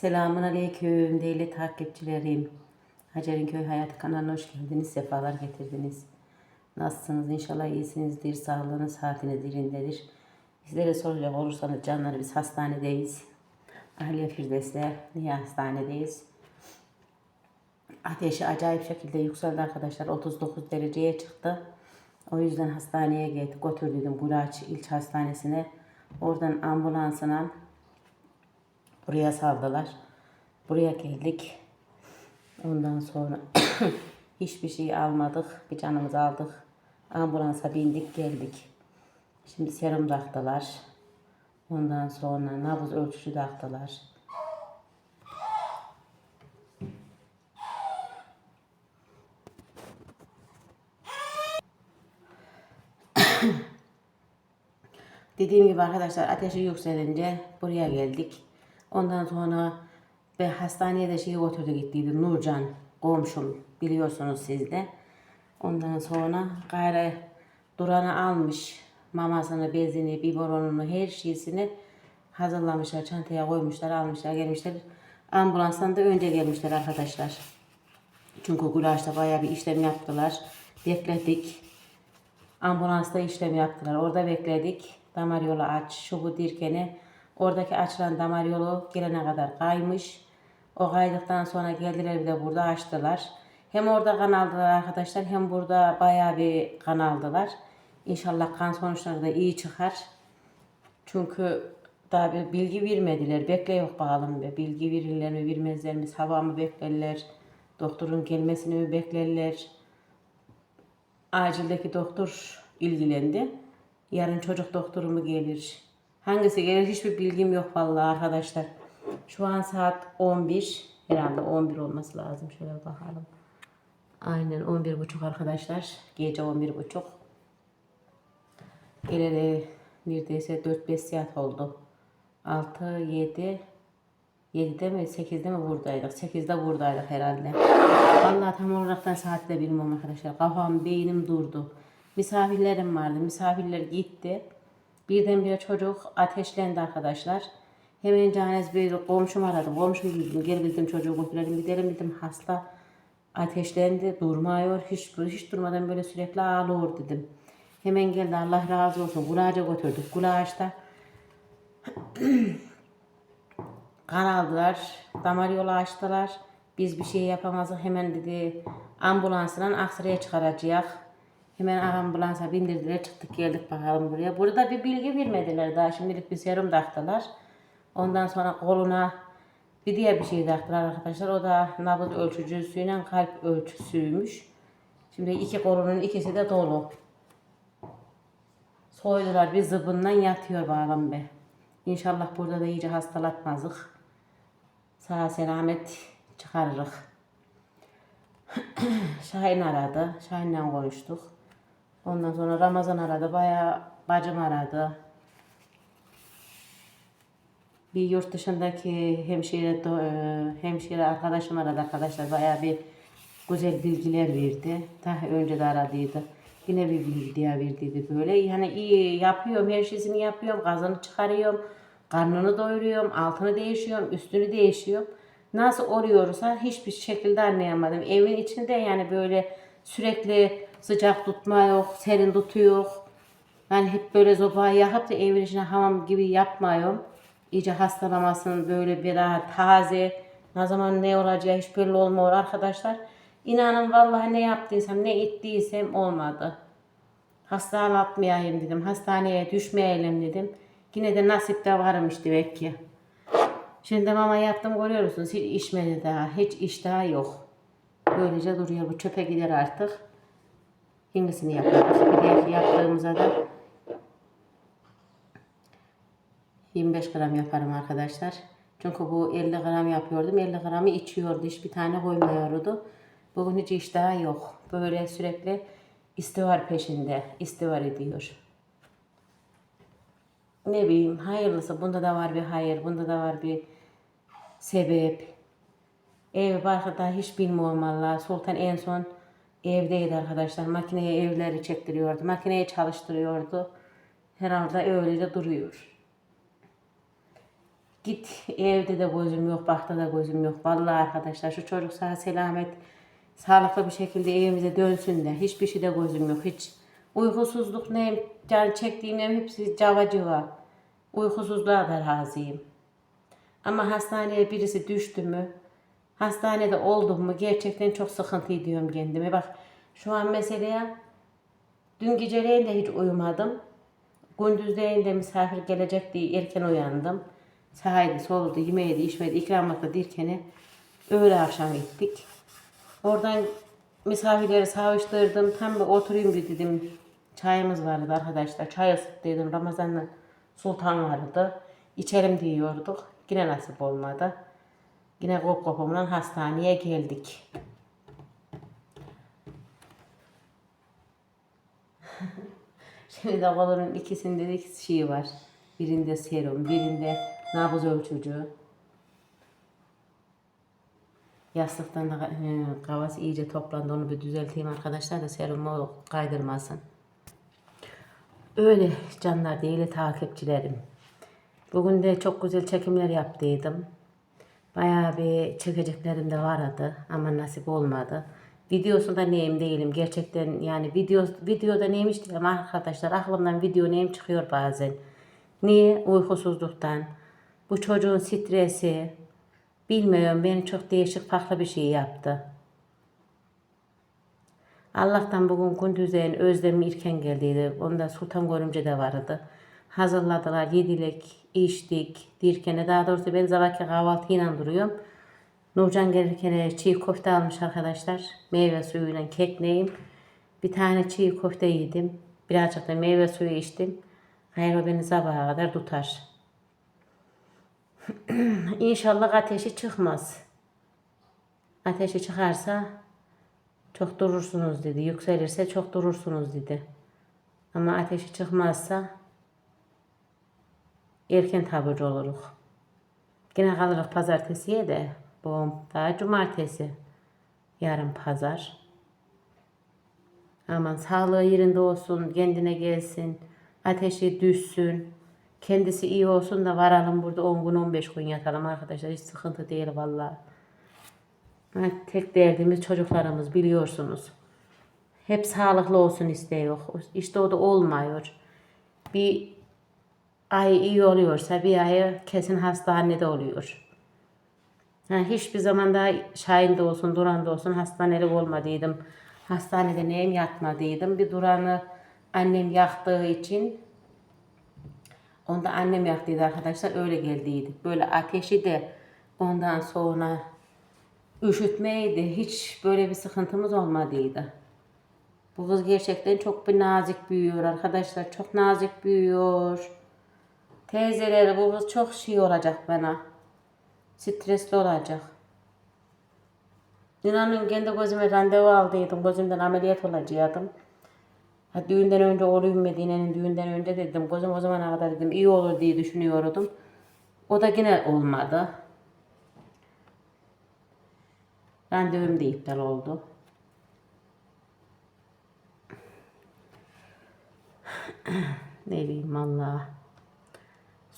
Selamun Aleyküm değerli takipçilerim. Hacer'in Köy Hayatı kanalına hoş geldiniz. Sefalar getirdiniz. Nasılsınız? İnşallah iyisinizdir. Sağlığınız, saatiniz yerindedir. Bizlere soracak olursanız canları biz hastanedeyiz. Ahliye Firdevs'le niye hastanedeyiz? Ateşi acayip şekilde yükseldi arkadaşlar. 39 dereceye çıktı. O yüzden hastaneye gittik. Götürdüm Bulaç İlç Hastanesi'ne. Oradan ambulansına buraya saldılar. Buraya geldik. Ondan sonra hiçbir şey almadık. Bir canımızı aldık. Ambulansa bindik geldik. Şimdi serum taktılar. Ondan sonra nabız ölçüsü taktılar. Dediğim gibi arkadaşlar ateşi yükselince buraya geldik. Ondan sonra ben hastaneye de şeyi götürdü gittiydim Nurcan komşum biliyorsunuz siz de. Ondan sonra gayrı Duran'ı almış mamasını, bezini, biberonunu, her şeysini hazırlamışlar. Çantaya koymuşlar, almışlar, gelmişler. Ambulanstan da önce gelmişler arkadaşlar. Çünkü Gulaş'ta bayağı bir işlem yaptılar. Bekledik. Ambulansta işlem yaptılar. Orada bekledik. Damar yolu aç, şu bu dirkeni. Oradaki açılan damar yolu gelene kadar kaymış. O kaydıktan sonra geldiler bir de burada açtılar. Hem orada kan aldılar arkadaşlar hem burada bayağı bir kan aldılar. İnşallah kan sonuçları da iyi çıkar. Çünkü daha bir bilgi vermediler. Bekle yok bakalım be. Bilgi verirler mi vermezler mi? Sabah mı beklerler? Doktorun gelmesini mi beklerler? Acildeki doktor ilgilendi. Yarın çocuk doktoru mu gelir? Hangisi gelir hiçbir bilgim yok vallahi arkadaşlar. Şu an saat 11. Herhalde 11 olması lazım. Şöyle bakalım. Aynen 11.30 arkadaşlar. Gece 11.30. Geleli neredeyse 4-5 saat oldu. 6, 7, 7'de mi 8'de mi buradaydık? 8'de buradaydık herhalde. Vallahi tam olaraktan saati de bilmiyorum arkadaşlar. Kafam, beynim durdu. Misafirlerim vardı. Misafirler gitti. Birdenbire çocuk ateşlendi arkadaşlar. Hemen canez bir komşum aradı. Komşum dedim gel dedim çocuğu götürelim gidelim dedim hasta ateşlendi durmuyor hiç, hiç durmadan böyle sürekli ağlıyor dedim. Hemen geldi Allah razı olsun Gulaç'a götürdük. Gulaç'ta kan aldılar. Damar yolu açtılar. Biz bir şey yapamazdık. Hemen dedi ambulansla Aksaray'a çıkaracağız. Hemen ambulansa bindirdiler çıktık geldik bakalım buraya. Burada bir bilgi vermediler daha şimdilik bir serum taktılar. Ondan sonra koluna bir diğer bir şey taktılar arkadaşlar. O da nabız ölçücüsüyle kalp ölçüsüymüş. Şimdi iki kolunun ikisi de dolu. Soydular bir zıbından yatıyor bağlam be. İnşallah burada da iyice hastalatmazdık. Sağ selamet çıkarırız. Şahin aradı. Şahin'le konuştuk. Ondan sonra Ramazan aradı. Bayağı bacım aradı. Bir yurt dışındaki hemşire, e, hemşire arkadaşım aradı arkadaşlar. Bayağı bir güzel bilgiler verdi. Daha önce de aradıydı. Yine bir bilgi daha verdiydi böyle. Yani iyi yapıyorum, her şeyini yapıyorum. Gazını çıkarıyorum. Karnını doyuruyorum, altını değişiyorum, üstünü değişiyorum. Nasıl oluyorsa hiçbir şekilde anlayamadım. Evin içinde yani böyle sürekli sıcak tutma yok, serin tutuyor. Yani hep böyle zobayı yakıp da evin içine hamam gibi yapmıyorum. İyice hastalamasın böyle bir daha taze. Ne zaman ne olacağı hiç belli olmuyor arkadaşlar. İnanın vallahi ne yaptıysam ne ettiysem olmadı. Hastalatmayayım dedim. Hastaneye düşmeyelim dedim. Yine de nasipte varmış demek ki. Şimdi mama yaptım görüyorsunuz. Hiç içmedi daha. Hiç iştahı yok. Böylece duruyor. Bu çöpe gider artık. Yengisini yaparız. Bir de yaptığımıza da 25 gram yaparım arkadaşlar. Çünkü bu 50 gram yapıyordum. 50 gramı içiyordu. Hiçbir tane koymuyordu. Bugün hiç iştahı yok. Böyle sürekli istivar peşinde. istivar ediyor. Ne bileyim hayırlısı. Bunda da var bir hayır. Bunda da var bir sebep. Ev barkada hiç bilmiyorum valla. Sultan en son evdeydi arkadaşlar. Makineye evleri çektiriyordu. Makineyi çalıştırıyordu. Herhalde öyle de duruyor. Git evde de gözüm yok, bakta da gözüm yok. Vallahi arkadaşlar şu çocuk sağ selamet, sağlıklı bir şekilde evimize dönsün de hiçbir şeyde gözüm yok. Hiç uykusuzluk neyim, can çektiğim neyim hepsi cavacıva. Uykusuzluğa da razıyım. Ama hastaneye birisi düştü mü, hastanede oldum mu gerçekten çok sıkıntı ediyorum kendime. Bak şu an meseleye dün geceleyin de hiç uyumadım. Gündüzleyin de misafir gelecek diye erken uyandım. Sahaydı, soludu, yemeğiydi, içmedi, ikramlıkla dirkeni öğle akşam gittik. Oradan misafirleri savuştırdım. Tam bir oturayım bir dedim. Çayımız vardı arkadaşlar. Çay ısıttıydım. Ramazan'la Sultan vardı. İçerim diyorduk. Yine nasip olmadı. Yine kop kopumla hastaneye geldik. Şimdi de kolunun ikisinde de iki şey var. Birinde serum, birinde nabız ölçücü. Yastıktan da e, kavası iyice toplandı. Onu bir düzelteyim arkadaşlar da serumu kaydırmasın. Öyle canlar değil takipçilerim. Bugün de çok güzel çekimler yaptıydım. Bayağı bir çekeceklerim de vardı ama nasip olmadı. Videosunda neyim değilim gerçekten yani video videoda neymiş değilim arkadaşlar aklımdan video neyim çıkıyor bazen. Niye? Uykusuzluktan. Bu çocuğun stresi. Bilmiyorum beni çok değişik farklı bir şey yaptı. Allah'tan bugün gündüzleyin Özlem İrken geldiydi. Onda Sultan Görümce de vardı. Hazırladılar, yedilik, içtik, dirkene. Daha doğrusu ben sabahki kahvaltıyla duruyorum. Nurcan gelirken çiğ köfte almış arkadaşlar. Meyve suyuyla kekleyim. Bir tane çiğ köfte yedim. Birazcık da meyve suyu içtim. Hayır o beni sabaha kadar tutar. İnşallah ateşi çıkmaz. Ateşi çıkarsa çok durursunuz dedi. Yükselirse çok durursunuz dedi. Ama ateşi çıkmazsa erken taburcu oluruz. Yine kalırız pazartesiye de. Bu daha cumartesi. Yarın pazar. Aman sağlığı yerinde olsun, kendine gelsin, ateşi düşsün, kendisi iyi olsun da varalım burada 10 gün 15 gün yatalım arkadaşlar. Hiç sıkıntı değil vallahi. Ha, Tek derdimiz çocuklarımız biliyorsunuz. Hep sağlıklı olsun istiyor. İşte o da olmuyor. Bir ay iyi oluyorsa bir ay kesin hastanede oluyor. Ha, hiçbir zaman da Şahin de olsun, Duran da olsun hastanelik olmadıydım. Hastanede neyim yatmadıydım. Bir Duran'ı annem yaktığı için onda annem yaktıydı arkadaşlar. Öyle geldiydik. Böyle ateşi de ondan sonra üşütmeydi. Hiç böyle bir sıkıntımız olmadıydı. Bu kız gerçekten çok bir nazik büyüyor arkadaşlar. Çok nazik büyüyor. Teyzeleri bu çok şey olacak bana. Stresli olacak. İnanın kendi gözüme randevu aldıydım. Gözümden ameliyat olacaktım. Ha, düğünden önce oğlum Medine'nin düğünden önce dedim. Gözüm o zamana kadar dedim iyi olur diye düşünüyordum. O da yine olmadı. Randevum da iptal oldu. ne bileyim valla.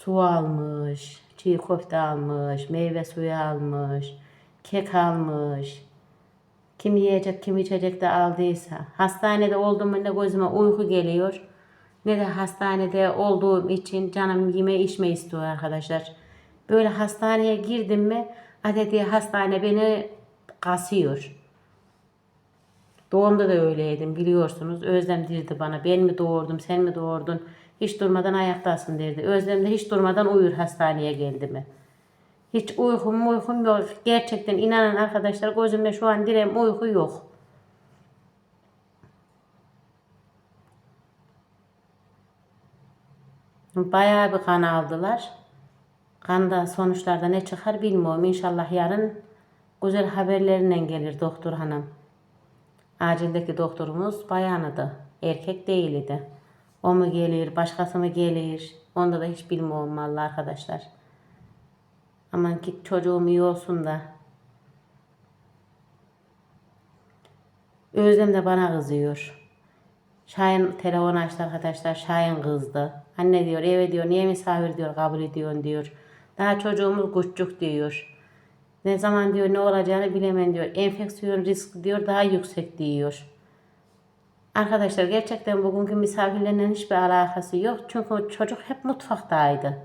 Su almış, çiğ köfte almış, meyve suyu almış, kek almış. Kim yiyecek, kim içecek de aldıysa. Hastanede olduğum ne gözüme uyku geliyor. Ne de hastanede olduğum için canım yeme içme istiyor arkadaşlar. Böyle hastaneye girdim mi adeti hastane beni kasıyor. Doğumda da öyleydim biliyorsunuz. Özlem dirdi bana. Ben mi doğurdum, sen mi doğurdun? Hiç durmadan ayaktasın derdi. Özlem de hiç durmadan uyur hastaneye geldi mi? Hiç uykum uykum yok. Gerçekten inanın arkadaşlar gözümde şu an direm uyku yok. Bayağı bir kan aldılar. Kanda sonuçlarda ne çıkar bilmiyorum. İnşallah yarın güzel haberleriyle gelir doktor hanım. Acildeki doktorumuz bayanıdı. Erkek değildi. O mu gelir, başkası mı gelir? Onda da hiç bilmiyorum vallahi arkadaşlar. Aman ki çocuğum iyi olsun da. Özlem de bana kızıyor. Şahin telefon açtı arkadaşlar. Şahin kızdı. Anne diyor eve diyor niye misafir diyor kabul ediyorsun diyor. Daha çocuğumuz küçük diyor. Ne zaman diyor ne olacağını bilemem diyor. Enfeksiyon riski diyor daha yüksek diyor. Arkadaşlar gerçekten bugünkü misafirlerle hiçbir alakası yok. Çünkü çocuk hep mutfaktaydı.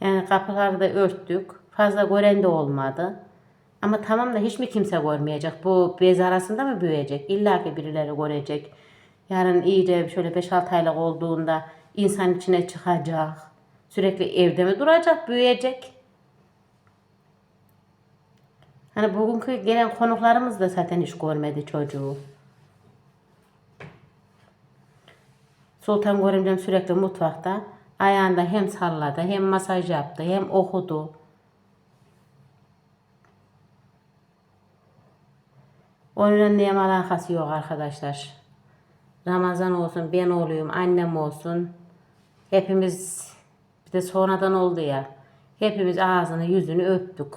Yani kapıları da örttük. Fazla gören de olmadı. Ama tamam da hiç mi kimse görmeyecek? Bu bez arasında mı büyüyecek? İlla ki birileri görecek. Yarın iyice şöyle 5-6 aylık olduğunda insan içine çıkacak. Sürekli evde mi duracak, büyüyecek? Hani bugünkü gelen konuklarımız da zaten hiç görmedi çocuğu. Sultan Görümcem sürekli mutfakta. Ayağında hem salladı, hem masaj yaptı, hem okudu. Onunla neyim alakası yok arkadaşlar. Ramazan olsun, ben olayım, annem olsun. Hepimiz bir de sonradan oldu ya. Hepimiz ağzını yüzünü öptük.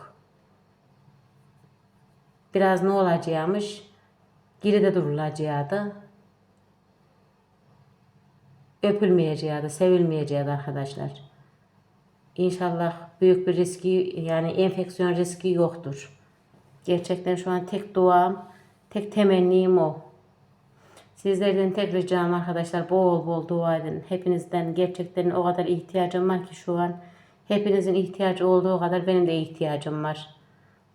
Biraz ne olacakmış? Geride durulacaktı. Öpülmeyeceğiydi, sevilmeyeceğiydi arkadaşlar. İnşallah büyük bir riski yani enfeksiyon riski yoktur. Gerçekten şu an tek duam, tek temennim o. Sizlerden tek ricam arkadaşlar bol bol dua edin. Hepinizden gerçekten o kadar ihtiyacım var ki şu an. Hepinizin ihtiyacı olduğu kadar benim de ihtiyacım var.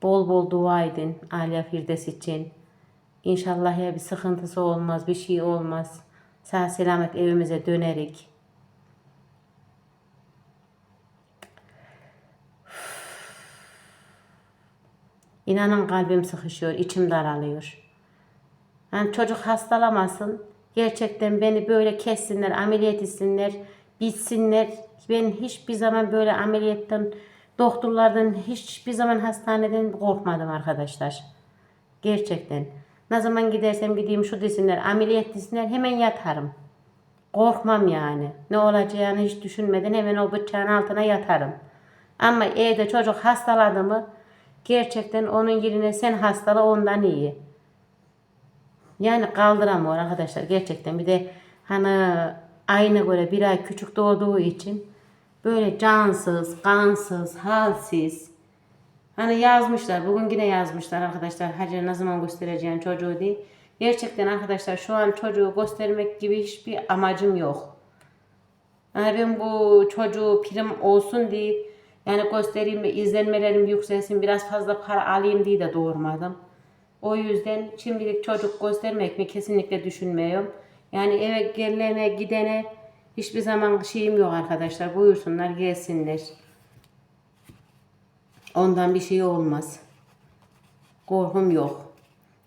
Bol bol dua edin Aliye Firdevs için. İnşallah ya bir sıkıntısı olmaz, bir şey olmaz. Sağ selamet evimize dönerik. İnanın kalbim sıkışıyor, içim daralıyor. Yani çocuk hastalamasın. Gerçekten beni böyle kessinler, ameliyat etsinler, bitsinler. Ben hiçbir zaman böyle ameliyattan, doktorlardan, hiçbir zaman hastaneden korkmadım arkadaşlar. Gerçekten. Ne zaman gidersem gideyim şu desinler, ameliyat desinler hemen yatarım. Korkmam yani. Ne olacağını hiç düşünmeden hemen o bıçağın altına yatarım. Ama evde çocuk hastaladı mı gerçekten onun yerine sen hastala ondan iyi. Yani kaldıramıyor arkadaşlar gerçekten. Bir de hani ayına göre bir ay küçük doğduğu için böyle cansız, kansız, halsiz. Hani yazmışlar. Bugün yine yazmışlar arkadaşlar. Hacer ne zaman göstereceğin çocuğu diye. Gerçekten arkadaşlar şu an çocuğu göstermek gibi hiçbir amacım yok. Yani ben bu çocuğu prim olsun diye yani göstereyim izlenmelerim yükselsin biraz fazla para alayım diye de doğurmadım. O yüzden şimdilik çocuk göstermek mi kesinlikle düşünmüyorum. Yani eve gelene gidene hiçbir zaman şeyim yok arkadaşlar. Buyursunlar gelsinler. Ondan bir şey olmaz. Korkum yok.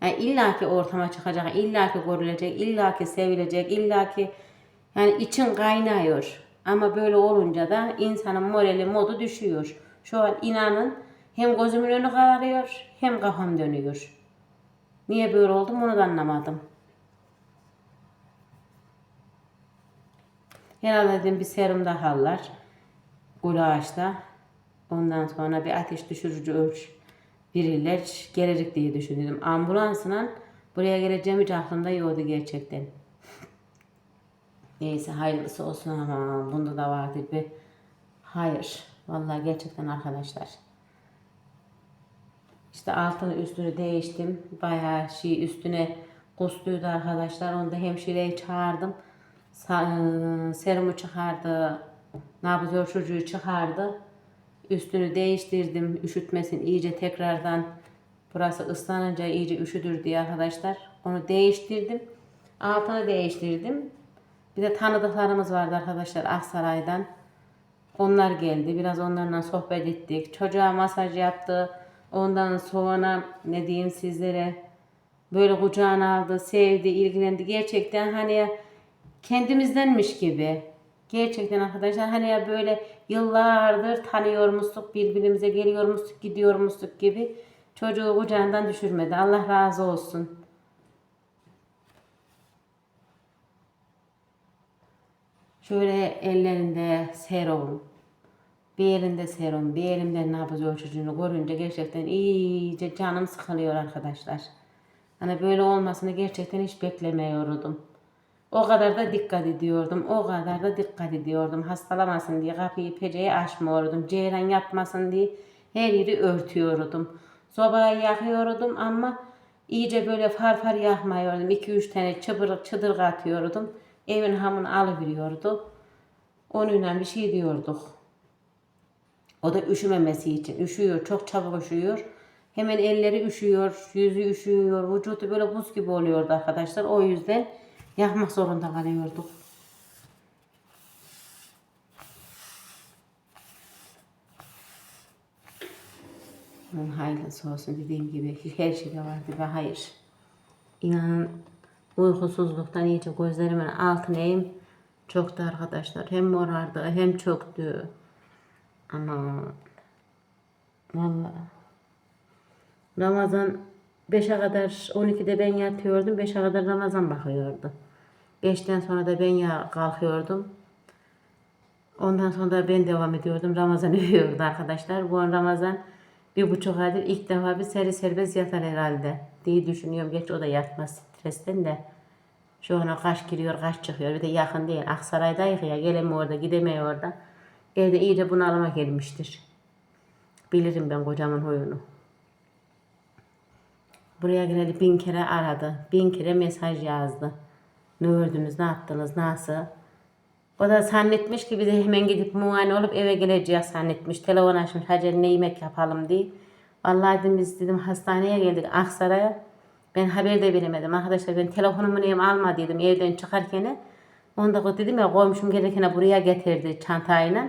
Yani illaki ortama çıkacak, illaki görülecek, illaki sevilecek, illaki yani için kaynıyor. Ama böyle olunca da insanın morali modu düşüyor. Şu an inanın hem gözümün önü kararıyor hem kafam dönüyor. Niye böyle oldum onu da anlamadım. Herhalde dedim bir serum daha alırlar. Gül ağaçta. Ondan sonra bir ateş düşürücü ölç biriler gelecek diye düşündüm. Ambulansla buraya geleceğim hiç aklımda yoktu gerçekten. Neyse hayırlısı olsun ama bunda da vardı bir hayır. Vallahi gerçekten arkadaşlar. İşte altını üstünü değiştim. Bayağı şey üstüne kusluydu arkadaşlar. Onu da hemşireyi çağırdım. Serumu çıkardı. Nabız ölçücüyü çıkardı. Üstünü değiştirdim. Üşütmesin iyice tekrardan. Burası ıslanınca iyice üşüdür diye arkadaşlar. Onu değiştirdim. Altını değiştirdim. Bir de tanıdıklarımız vardı arkadaşlar Aksaray'dan. Onlar geldi. Biraz onlarla sohbet ettik. Çocuğa masaj yaptı. Ondan sonra ne diyeyim sizlere böyle kucağına aldı, sevdi, ilgilendi. Gerçekten hani kendimizdenmiş gibi. Gerçekten arkadaşlar hani ya böyle yıllardır tanıyormuştuk, birbirimize geliyormuştuk, gidiyormuştuk gibi çocuğu kucağından düşürmedi. Allah razı olsun. Şöyle ellerinde serum, bir elinde serum, bir elimde nabız ölçücünü görünce gerçekten iyice canım sıkılıyor arkadaşlar. Hani böyle olmasını gerçekten hiç beklemiyordum. O kadar da dikkat ediyordum. O kadar da dikkat ediyordum. Hastalamasın diye kapıyı pencereyi açmıyordum. Ceyran yapmasın diye her yeri örtüyordum. Sobayı yakıyordum ama iyice böyle farfar yakmıyordum. 2-3 tane çıbır, çıdır atıyordum. Evin hamını alıveriyordu. Onunla bir şey diyorduk. O da üşümemesi için. Üşüyor, çok çabuk üşüyor. Hemen elleri üşüyor, yüzü üşüyor, vücudu böyle buz gibi oluyordu arkadaşlar. O yüzden yakmak zorunda kalıyorduk. Bunun hayırlısı olsun dediğim gibi her şeyde vardı ve hayır. İnanın uykusuzluktan iyice gözlerimin altına eğim çoktu arkadaşlar. Hem morardı hem çöktü. Ama vallahi Ramazan 5'e kadar 12'de ben yatıyordum. 5'e kadar Ramazan bakıyordu. 5'ten sonra da ben ya kalkıyordum. Ondan sonra da ben devam ediyordum. Ramazan uyuyordu arkadaşlar. Bu an Ramazan bir buçuk aydır ilk defa bir seri serbest yatar herhalde diye düşünüyorum. Geç o da yatmaz stresten de. Şu an kaç giriyor kaç çıkıyor. Bir de yakın değil. Aksaray'dayız ya gelemiyor orada gidemiyor orada. Evde iyice bunalıma gelmiştir. Bilirim ben kocamın huyunu. Buraya geleli bin kere aradı. Bin kere mesaj yazdı. Ne ördünüz, ne yaptınız, nasıl? O da zannetmiş ki bize hemen gidip muayene olup eve geleceğiz zannetmiş. Telefon açmış, Hacer ne yemek yapalım diye. Vallahi dedim biz dedim hastaneye geldik Aksaray'a. Ben haber de veremedim. Arkadaşlar ben telefonumu neyim alma dedim evden çıkarken. Onda o dedim ya komşum gelirken buraya getirdi çantayla.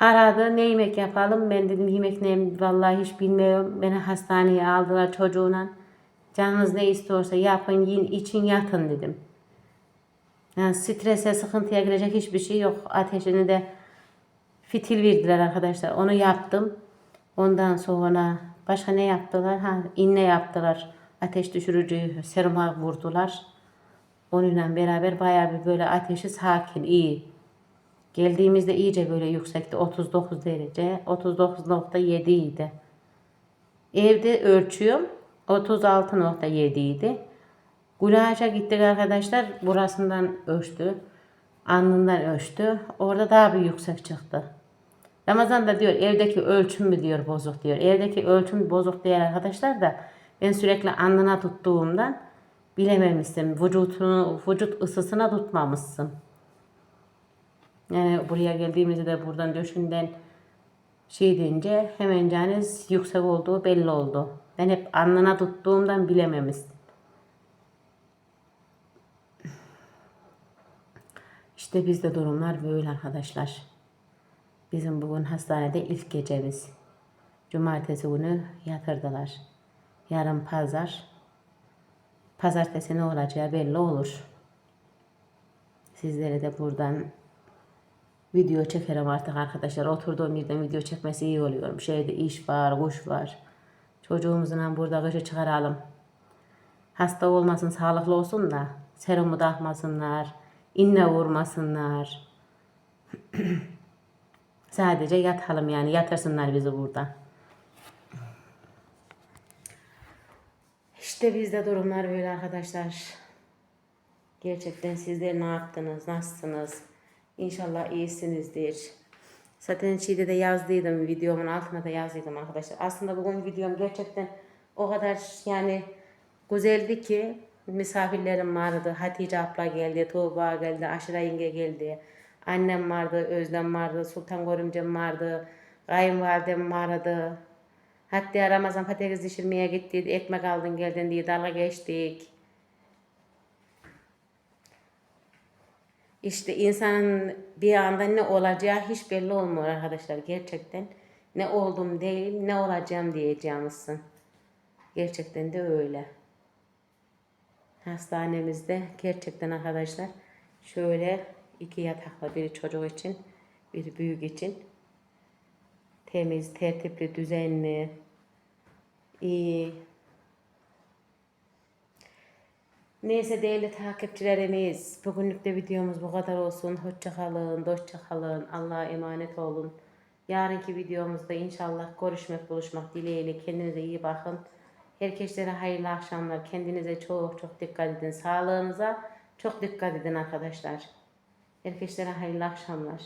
Aradı ne yemek yapalım ben dedim yemek ne vallahi hiç bilmiyorum. Beni hastaneye aldılar çocuğuna. Canınız ne istiyorsa yapın yiyin için yatın dedim. Yani strese sıkıntıya girecek hiçbir şey yok. Ateşini de fitil verdiler arkadaşlar. Onu yaptım. Ondan sonra başka ne yaptılar? Ha, inne yaptılar. Ateş düşürücü seruma vurdular. Onunla beraber bayağı bir böyle ateşi sakin, iyi. Geldiğimizde iyice böyle yüksekti. 39 derece. 39.7 idi. Evde ölçüyorum. 36.7 idi. Gulaş'a gittik arkadaşlar. Burasından ölçtü. Alnından ölçtü. Orada daha bir yüksek çıktı. Ramazan da diyor evdeki ölçüm mü diyor bozuk diyor. Evdeki ölçüm bozuk diyor arkadaşlar da ben sürekli alnına tuttuğumdan bilememişsin. Vücutunu, vücut ısısına tutmamışsın. Yani buraya geldiğimizde de buradan döşünden şey deyince hemen caniz yüksek olduğu belli oldu. Ben hep alnına tuttuğumdan bilememişsin. İşte bizde durumlar böyle arkadaşlar. Bizim bugün hastanede ilk gecemiz. Cumartesi günü yatırdılar. Yarın pazar. Pazartesi ne olacağı belli olur. Sizlere de buradan video çekerim artık arkadaşlar. Oturduğum yerden video çekmesi iyi oluyor. Şeyde iş var, kuş var. Çocuğumuzla burada kışı çıkaralım. Hasta olmasın, sağlıklı olsun da serumu takmasınlar, inne vurmasınlar. Sadece yatalım yani yatırsınlar bizi burada. İşte bizde durumlar böyle arkadaşlar. Gerçekten sizler ne yaptınız, nasılsınız? İnşallah iyisinizdir. Zaten şeyde de yazdıydım, videomun altına da yazdıydım arkadaşlar. Aslında bugün videom gerçekten o kadar yani güzeldi ki misafirlerim vardı. Hatice abla geldi, Tuğba geldi, Aşıra yenge geldi. Annem vardı, Özlem vardı, Sultan Görümcem vardı, kayınvalidem vardı. Hatta Ramazan patates pişirmeye gittik, ekmek aldın geldin diye dalga geçtik. İşte insanın bir anda ne olacağı hiç belli olmuyor arkadaşlar gerçekten. Ne oldum değil, ne olacağım diyeceğimizsin. Gerçekten de öyle. Hastanemizde gerçekten arkadaşlar şöyle iki yataklı bir çocuk için, bir büyük için temiz, tertipli, düzenli, iyi. Neyse değerli takipçilerimiz, bugünlük de videomuz bu kadar olsun. Hoşça kalın, dostça kalın, Allah'a emanet olun. Yarınki videomuzda inşallah görüşmek, buluşmak dileğiyle kendinize iyi bakın. Herkeslere hayırlı akşamlar. Kendinize çok çok dikkat edin. Sağlığınıza çok dikkat edin arkadaşlar. Herkeslere hayırlı akşamlar.